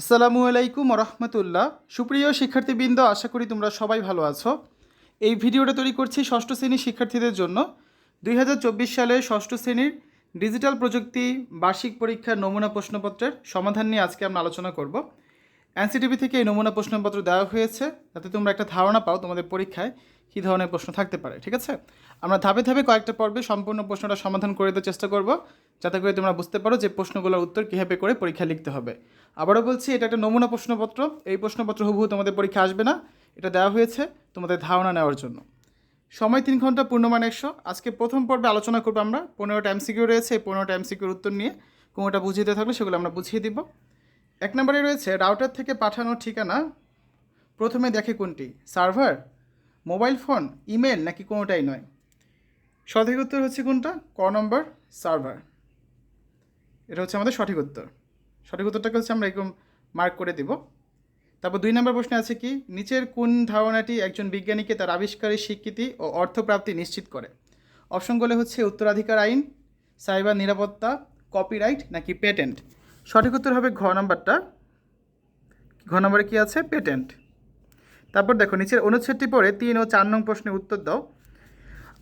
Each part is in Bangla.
আসসালামু আলাইকুম রহমতুল্লাহ সুপ্রিয় শিক্ষার্থীবৃন্দ, আশা করি তোমরা সবাই ভালো আছো। এই ভিডিওটা তৈরি করছি ষষ্ঠ শ্রেণির শিক্ষার্থীদের জন্য। দুই হাজার চব্বিশ সালে ষষ্ঠ শ্রেণির ডিজিটাল প্রযুক্তি বার্ষিক পরীক্ষার নমুনা প্রশ্নপত্রের সমাধান নিয়ে আজকে আমরা আলোচনা করব। এনসিটিভি থেকে এই নমুনা প্রশ্নপত্র দেওয়া হয়েছে। যাতে তোমরা একটা ধারণা পাও তোমাদের পরীক্ষায় কী ধরনের প্রশ্ন থাকতে পারে, ঠিক আছে? আমরা ধাপে ধাপে কয়েকটা পর্বে সম্পূর্ণ প্রশ্নটা সমাধান করে দেওয়ার চেষ্টা করব। যাতে করে তোমরা বুঝতে পারো যে প্রশ্নগুলোর উত্তর কীভাবে করে পরীক্ষা লিখতে হবে। আবারও বলছি, এটা একটা নমুনা প্রশ্নপত্র। এই প্রশ্নপত্র হুবহু তোমাদের পরীক্ষা আসবে না। এটা দেওয়া হয়েছে তোমাদের ধারণা নেওয়ার জন্য। সময় তিন ঘণ্টা, পূর্ণমান একশো। আজকে প্রথম পর্বে আলোচনা করব আমরা। পনেরোটা এমসিকিউ রয়েছে, এই পনেরোটা এমসিকিউর উত্তর নিয়ে। কোনোটা বুঝিয়ে থাকলে সেগুলো আমরা বুঝিয়ে দিব। এক নম্বরে রয়েছে, রাউটার থেকে পাঠানোর ঠিকানা। প্রথমে দেখে কোনটি? সার্ভার? Mobile phone? ইমেল? নাকি কোনোটাই নয়? সঠিক উত্তর হচ্ছে কোনটা? ক নম্বর, সার্ভার। এটা হচ্ছে আমাদের সঠিক উত্তর। সঠিক উত্তরটাকে হচ্ছে আমরা এরকম মার্ক করে দিব। তারপর দুই নম্বর প্রশ্নে আছে কি, নিচের কোন ধারণাটি একজন বিজ্ঞানীকে তার আবিষ্কারের স্বীকৃতি ও অর্থপ্রাপ্তি নিশ্চিত করে? অপশনগুলো হচ্ছে উত্তরাধিকার আইন সাইবার নিরাপত্তা কপিরাইট নাকি পেটেন্ট সঠিক উত্তর হবে ঘ নম্বরটা। ঘ নম্বরে কী আছে? পেটেন্ট তারপর দেখো, নিচের অনুচ্ছেদটি পড়ে তিন ও চার নং প্রশ্নের উত্তর দাও।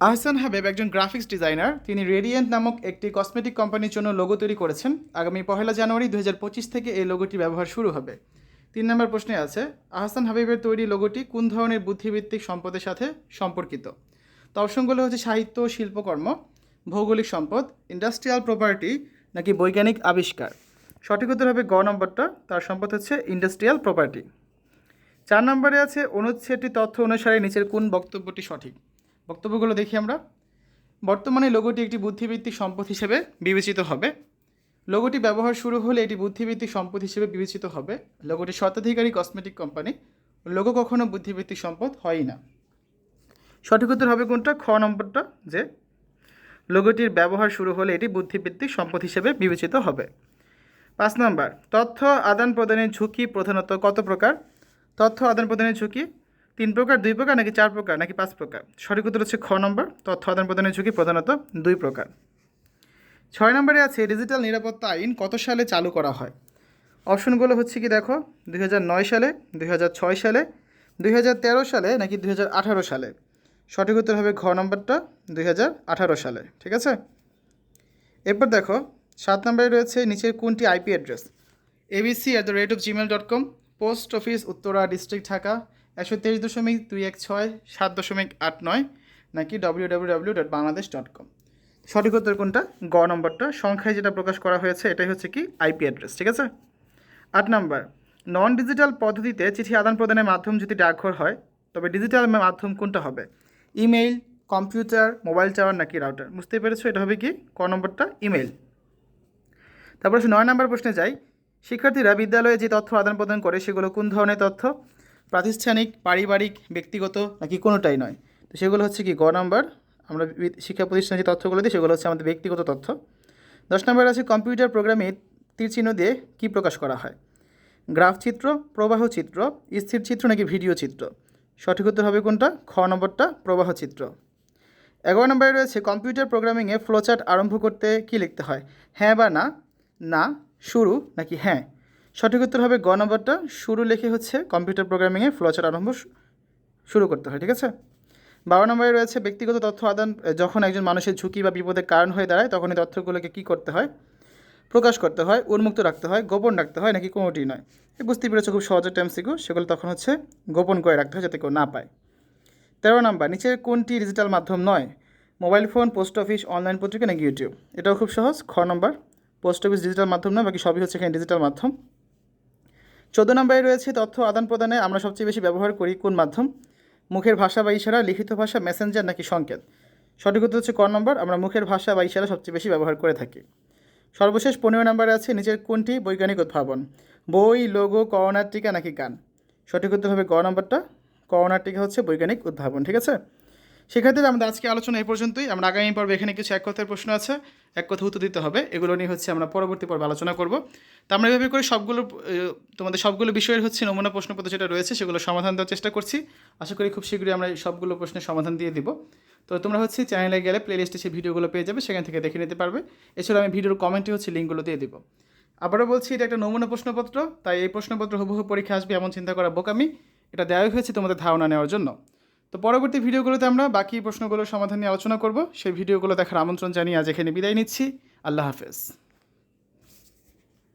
আহসান হাবেব একজন গ্রাফিক্স ডিজাইনার। তিনি রেডিয়েন্ট নামক একটি কসমেটিক কোম্পানির জন্য লোগো তৈরি করেছেন। আগামী পহেলা জানুয়ারি দু হাজার পঁচিশ থেকে এই লোগোটি ব্যবহার শুরু হবে। তিন নম্বর প্রশ্নে আছে, আহসান হাবিবের তৈরি লোগোটি কোন ধরনের বুদ্ধিভিত্তিক সম্পদের সাথে সম্পর্কিত? তো অপশনগুলো হচ্ছে সাহিত্য, শিল্পকর্ম, ভৌগোলিক সম্পদ ইন্ডাস্ট্রিয়াল প্রপার্টি নাকি বৈজ্ঞানিক আবিষ্কার? সঠিক উত্তর হবে গ নম্বরটা, তার সম্পদ হচ্ছে ইন্ডাস্ট্রিয়াল প্রপার্টি চার নম্বরে আছে অনুচ্ছেদটি তথ্য অনুসারে নিচের কোন বক্তব্যটি সঠিক? বক্তব্যগুলো দেখি আমরা। বর্তমানে লোগোটি একটি বুদ্ধিভিত্তিক সম্পদ হিসেবে বিবেচিত হবে। লোগোটি ব্যবহার শুরু হলে এটি বুদ্ধিভিত্তিক সম্পদ হিসেবে বিবেচিত হবে। লোগোটি স্বত্বাধিকারী কসমেটিক কোম্পানি লোগো কখনো বুদ্ধিভিত্তিক সম্পদ হয়ই না। সঠিক উত্তর হবে কোনটা? খ নম্বরটা, যে লোগোটির ব্যবহার শুরু হলে এটি বুদ্ধিভিত্তিক সম্পদ হিসেবে বিবেচিত হবে। পাঁচ নম্বর, তথ্য আদান প্রদানের ঝুঁকি প্রধানত কত প্রকার? তথ্য আদান প্রদানের ঝুঁকি তিন প্রকার, দুই প্রকার নাকি চার প্রকার, নাকি পাঁচ প্রকার? সঠিক উত্তর হচ্ছে খ নম্বর, তথ্য আদান প্রদানের ঝুঁকি প্রধানত দুই প্রকার। ছয় নম্বরে আছে ডিজিটাল নিরাপত্তা আইন কত সালে চালু করা হয়? অপশনগুলো হচ্ছে কি দেখো, দুই হাজার নয় সালে, দুই হাজার ছয় সালে, দুই হাজার তেরো সালে, নাকি দুই হাজার আঠারো সালে? সঠিক উত্তর হবে ঘ নম্বরটা, দুই হাজার আঠারো সালে, ঠিক আছে? এরপর দেখো, সাত নম্বরে রয়েছে নিচের কোনটি IP address? ABC at the rate of Gmail dot com post office Uttara district Dhaka একশো তেইশ দশমিক দুই এক ছয়, সাত দশমিক আট নয়, নাকি W W dot Bangladesh dot com সঠিক উত্তর কোনটা? গ নম্বরটা। সংখ্যায় যেটা প্রকাশ করা হয়েছে, এটাই হচ্ছে কি? আইপি অ্যাড্রেস ঠিক আছে? আট নম্বর। নন ডিজিটাল পদ্ধতিতে চিঠি আদান প্রদানের মাধ্যম যদি ডাকঘর হয়, তবে ডিজিটাল মাধ্যম কোনটা হবে? ইমেইল কম্পিউটার মোবাইল টাওয়ার নাকি রাউটার বুঝতেই পেরেছ? এটা হবে কি? ক নম্বরটা? ইমেইল তারপর নয় নম্বর প্রশ্নে যাই। শিক্ষার্থীরা বিদ্যালয়ে যে তথ্য আদান প্রদান করে, সেগুলো কোন ধরনের তথ্য? প্রাতিষ্ঠানিক, পারিবারিক, ব্যক্তিগত নাকি কোনোটাই নয়। তো সেগুলো হচ্ছে কি, গ নম্বর, আমরা শিক্ষা প্রতিষ্ঠানে যে তথ্যগুলো দিই, সেগুলো হচ্ছে আমাদের ব্যক্তিগত তথ্য। দশ নম্বর আছে, কম্পিউটার প্রোগ্রামে তীর চিহ্ন দিয়ে কী প্রকাশ করা হয়? গ্রাফ চিত্র, প্রবাহ চিত্র, স্থির চিত্র নাকি ভিডিও চিত্র? সঠিক উত্তর হবে কোনটা? খ নম্বরটা, প্রবাহ চিত্র। এগারো নম্বরে রয়েছে, কম্পিউটার প্রোগ্রামিংয়ে ফ্লোচার্ট আরম্ভ করতে কী লিখতে হয়? হ্যাঁ বা না না, শুরু নাকি হ্যাঁ? সঠিক উত্তর হবে গ নম্বরটা। শুরু লেখে হচ্ছে কম্পিউটার প্রোগ্রামিংয়ে ফ্লোচার্ট আরম্ভ শুরু করতে হয়, ঠিক আছে? বারো নম্বরে রয়েছে ব্যক্তিগত তথ্য আদান যখন একজন মানুষের ঝুঁকি বা বিপদের কারণ হয়ে দাঁড়ায়, তখন এই তথ্যগুলোকে কী করতে হয়? প্রকাশ করতে হয়, উন্মুক্ত রাখতে হয়, গোপন রাখতে হয়, নাকি কোনোটি নয়? বুঝতে পেরেছ, খুব সহজে টাইমসিগু সেগুলো তখন হচ্ছে গোপন করে রাখতে হয়, যাতে কেউ না পায়। তেরো নাম্বার, নিচের কোনটি ডিজিটাল মাধ্যম নয়? Mobile phone, post office online পত্রিকা, নাকি ইউটিউব এটাও খুব সহজ, খ নম্বর, পোস্ট অফিস ডিজিটাল মাধ্যম নয়, বাকি সবই হচ্ছে এখানে ডিজিটাল মাধ্যম। চোদ্দ নম্বরে রয়েছে তথ্য আদান প্রদানে আমরা সবচেয়ে বেশি ব্যবহার করি কোন মাধ্যম? মুখের ভাষা বা ইশারা, লিখিত ভাষা, মেসেঞ্জার নাকি সংকেত? সঠিক উত্তর হচ্ছে ক নম্বর। আমরা মুখের ভাষা বা ইশারা সবচেয়ে বেশি ব্যবহার করে থাকি। সর্বশেষ পনেরো নম্বরে আছে নিচের কোনটি? বৈজ্ঞানিক উদ্ভাবন। বই, লোগো, করোনার, টিকা নাকি গান? সঠিক উত্তর হবে গ নম্বরটা। করোনার, টিকা হচ্ছে বৈজ্ঞানিক উদ্ভাবন, ঠিক আছে? শিক্ষার্থীরা, আমাদের আজকে আলোচনা এই পর্যন্তই। আমরা আগামী পর্বে এখানে কিছু এক কথার প্রশ্ন আছে, এক কথা উত্তর দিতে হবে। এগুলো নিয়ে হচ্ছে আমরা পরবর্তী পর্বে আলোচনা করব। তো আমরা এভাবে করে সবগুলো তোমাদের সবগুলো বিষয়ের হচ্ছে নমুনা প্রশ্নপত্র যেটা রয়েছে, সেগুলো সমাধান দেওয়ার চেষ্টা করছি। আশা করি খুব শীঘ্রই আমরা এই সবগুলো প্রশ্নের সমাধান দিয়ে দিব। তো তোমরা হচ্ছে চ্যানেলে গেলে প্লে লিস্টে সেই ভিডিওগুলো পেয়ে যাবে, সেখান থেকে দেখে নিতে পারবে। এছাড়া আমি ভিডিওর কমেন্টে হচ্ছে লিঙ্কগুলো দিয়ে দিব। আবারও বলছি, এটা একটা নমুনা প্রশ্নপত্র, তাই এই প্রশ্নপত্র হুবহু পরীক্ষা আসবে এমন চিন্তা করা বোকামি। এটা দেওয়াই হয়েছে তোমাদের ধারণা নেওয়ার জন্য। তো পরবর্তী ভিডিওগুলোতে আমরা বাকি প্রশ্নগুলোর সমাধান নিয়ে আলোচনা করব। সেই ভিডিওগুলো দেখার আমন্ত্রণ জানিয়ে আজ এখানে বিদায় নিচ্ছি। আল্লাহ হাফেজ।